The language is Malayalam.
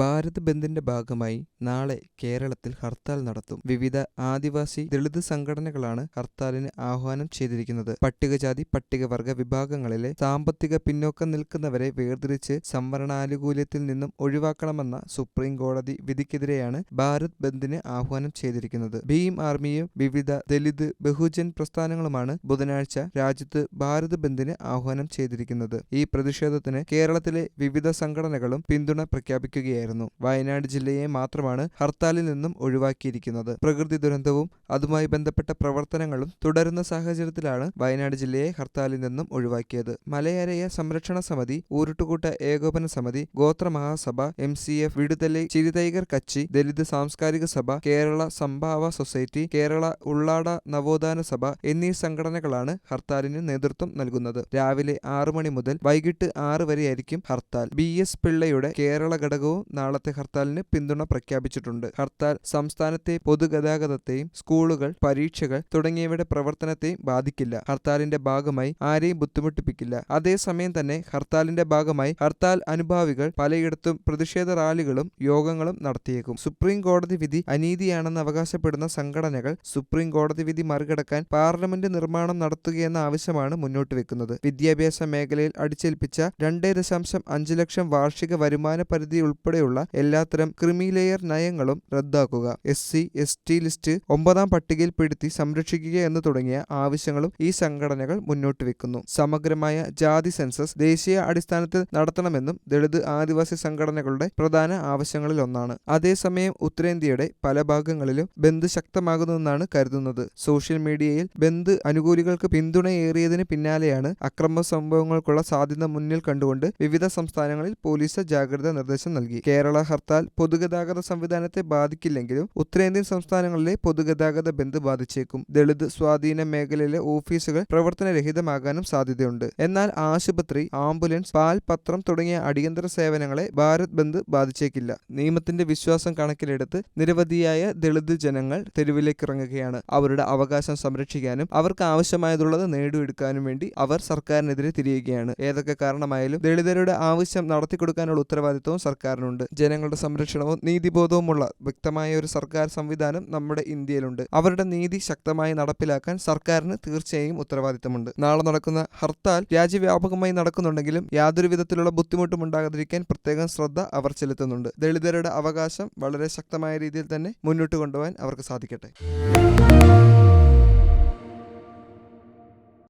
ഭാരത് ബന്ദിന്റെ ഭാഗമായി നാളെ കേരളത്തിൽ ഹർത്താൽ നടത്തും. വിവിധ ആദിവാസി ദളിത് സംഘടനകളാണ് ഹർത്താലിന് ആഹ്വാനം ചെയ്തിരിക്കുന്നത്. പട്ടികജാതി പട്ടികവർഗ വിഭാഗങ്ങളിലെ സാമ്പത്തിക പിന്നോക്കം നിൽക്കുന്നവരെ വേർതിരിച്ച് സംവരണാനുകൂല്യത്തിൽ നിന്നും ഒഴിവാക്കണമെന്ന സുപ്രീം കോടതി വിധിക്കെതിരെയാണ് ഭാരത് ബന്ദിന് ആഹ്വാനം ചെയ്തിരിക്കുന്നത്. ഭീം ആർമിയും വിവിധ ദളിത് ബഹുജൻ പ്രസ്ഥാനങ്ങളുമാണ് ബുധനാഴ്ച രാജ്യത്ത് ഭാരത് ബന്ദിന് ആഹ്വാനം ചെയ്തിരിക്കുന്നത്. ഈ പ്രതിഷേധത്തിന് കേരളത്തിലെ വിവിധ സംഘടനകളും പിന്തുണ പ്രഖ്യാപിക്കുകയായിരുന്നു. വയനാട് ജില്ലയെ മാത്രമാണ് ഹർത്താലിൽ നിന്നും ഒഴിവാക്കിയിരിക്കുന്നത്. പ്രകൃതി ദുരന്തവും അതുമായി ബന്ധപ്പെട്ട പ്രവർത്തനങ്ങളും തുടരുന്ന സാഹചര്യത്തിലാണ് വയനാട് ജില്ലയെ ഹർത്താലിൽ നിന്നും ഒഴിവാക്കിയത്. മലയരയ സംരക്ഷണ സമിതി ഊരുട്ടുകൂട്ട ഏകോപന സമിതി Gothra Mahasabha M C F Viduthalai Chiruthaigal Katchi Dalit Samskarika Sabha Kerala Sambhava society Kerala Ullada Navothana Sabha എന്നീ സംഘടനകളാണ് ഹർത്താലിന് നേതൃത്വം നൽകുന്നത്. രാവിലെ ആറു മണി മുതൽ വൈകിട്ട് ആറ് വരെയായിരിക്കും ഹർത്താൽ. ബി എസ് പിള്ളയുടെ കേരള ഘടകവും നാളത്തെ ഹർത്താലിന് പിന്തുണ പ്രഖ്യാപിച്ചിട്ടുണ്ട്. ഹർത്താൽ സംസ്ഥാനത്തെ പൊതുഗതാഗതത്തെയും സ്കൂളുകൾ പരീക്ഷകൾ തുടങ്ങിയവയുടെ പ്രവർത്തനത്തെയും ബാധിക്കില്ല. ഹർത്താലിന്റെ ഭാഗമായി ആരെയും ബുദ്ധിമുട്ടിപ്പിക്കില്ല. അതേസമയം തന്നെ ഹർത്താലിന്റെ ഭാഗമായി ഹർത്താൽ അനുഭാവികൾ പലയിടത്തും പ്രതിഷേധ റാലികളും യോഗങ്ങളും നടത്തിയേക്കും. സുപ്രീം കോടതി വിധി അനീതിയാണെന്ന് അവകാശപ്പെടുന്ന സംഘടനകൾ സുപ്രീം കോടതി വിധി മറികടക്കാൻ പാർലമെന്റ് നിർമ്മാണം നടത്തുകയെന്ന ആവശ്യമാണ് മുന്നോട്ട് വെക്കുന്നത്. വിദ്യാഭ്യാസ മേഖലയിൽ അടിച്ചേൽപ്പിച്ച രണ്ടേ ദശാംശം അഞ്ച് ലക്ഷം വാർഷിക വരുമാന പരിധി ഉൾപ്പെടെയുള്ള എല്ലാത്തരം ക്രിമിലെയർ നയങ്ങളും റദ്ദാക്കുക. S C S T list ഒമ്പതാം പട്ടികയിൽപ്പെടുത്തി സംരക്ഷിക്കുക എന്ന് തുടങ്ങിയ ആവശ്യങ്ങളും ഈ സംഘടനകൾ മുന്നോട്ട് വെക്കുന്നു. സമഗ്രമായ ജാതി സെൻസസ് ദേശീയ അടിസ്ഥാനത്തിൽ നടത്തണമെന്നും ദളിത് ആദിവാസി സംഘടനകളുടെ പ്രധാന ആവശ്യങ്ങളിൽ ഒന്നാണ്. അതേസമയം ഉത്തരേന്ത്യയുടെ പല ഭാഗങ്ങളിലും ബന്ദ് ശക്തമാകുന്നതെന്നാണ് കരുതുന്നത്. സോഷ്യൽ മീഡിയയിൽ ബന്ദ് അനുകൂലികൾക്ക് പിന്തുണയേറിയതിന് പിന്നാലെയാണ് അക്രമ സംഭവങ്ങൾക്കുള്ള സാധ്യത മുന്നിൽ കണ്ടുകൊണ്ട് വിവിധ സംസ്ഥാനങ്ങളിൽ പോലീസ് ജാഗ്രതാ നിർദ്ദേശം നൽകി. കേരള ഹർത്താൽ പൊതുഗതാഗത സംവിധാനത്തെ ബാധിക്കില്ലെങ്കിലും ഉത്തരേന്ത്യൻ സംസ്ഥാനങ്ങളിലെ പൊതുഗതാഗത ബന്ദ് ബാധിച്ചേക്കും. ദളിത് സ്വാധീന മേഖലയിലെ ഓഫീസുകൾ പ്രവർത്തനരഹിതമാകാനും സാധ്യതയുണ്ട്. എന്നാൽ ആശുപത്രി ആംബുലൻസ് പാൽ പത്രം തുടങ്ങിയ അടിയന്തര സേവനങ്ങളെ ഭാരത് ബന്ദ് ബാധിച്ചേക്കില്ല. നിയമത്തിന്റെ വിശ്വാസം കണക്കിലെടുത്ത് നിരവധിയായ ദളിത് ജനങ്ങൾ തെരുവിലേക്ക് ഇറങ്ങുകയാണ് അവരുടെ അവകാശം സംരക്ഷിക്കാനും അവർക്ക് ആവശ്യമായതുള്ളത് നേടിയെടുക്കാനും വേണ്ടി അവർ സർക്കാരിനെതിരെ തിരിയുകയാണ്. ഏതൊക്കെ കാരണമായാലും ദളിതരുടെ ആവശ്യം നടത്തിക്കൊടുക്കാനുള്ള ഉത്തരവാദിത്വം സർക്കാരിനുണ്ട്. ജനങ്ങളുടെ സംരക്ഷണവും നീതിബോധവുമുള്ള വ്യക്തമായ ഒരു സർക്കാർ സംവിധാനം നമ്മുടെ ഇന്ത്യയിലുണ്ട്. അവരുടെ നീതി ശക്തമായി നടപ്പിലാക്കാൻ സർക്കാരിന് തീർച്ചയായും ഉത്തരവാദിത്തമുണ്ട്. നാളെ നടക്കുന്ന ഹർത്താൽ രാജ്യവ്യാപകമായി നടക്കുന്നുണ്ടെങ്കിലും യാതൊരു വിധത്തിലുള്ള ബുദ്ധിമുട്ടും ഉണ്ടാകാതിരിക്കാൻ പ്രത്യേകം ശ്രദ്ധ അവർ ചെലുത്തുന്നുണ്ട്. ദളിതരുടെ അവകാശം വളരെ ശക്തമായ രീതിയിൽ തന്നെ മുന്നോട്ട് കൊണ്ടുപോകാൻ അവർക്ക് സാധിക്കട്ടെ.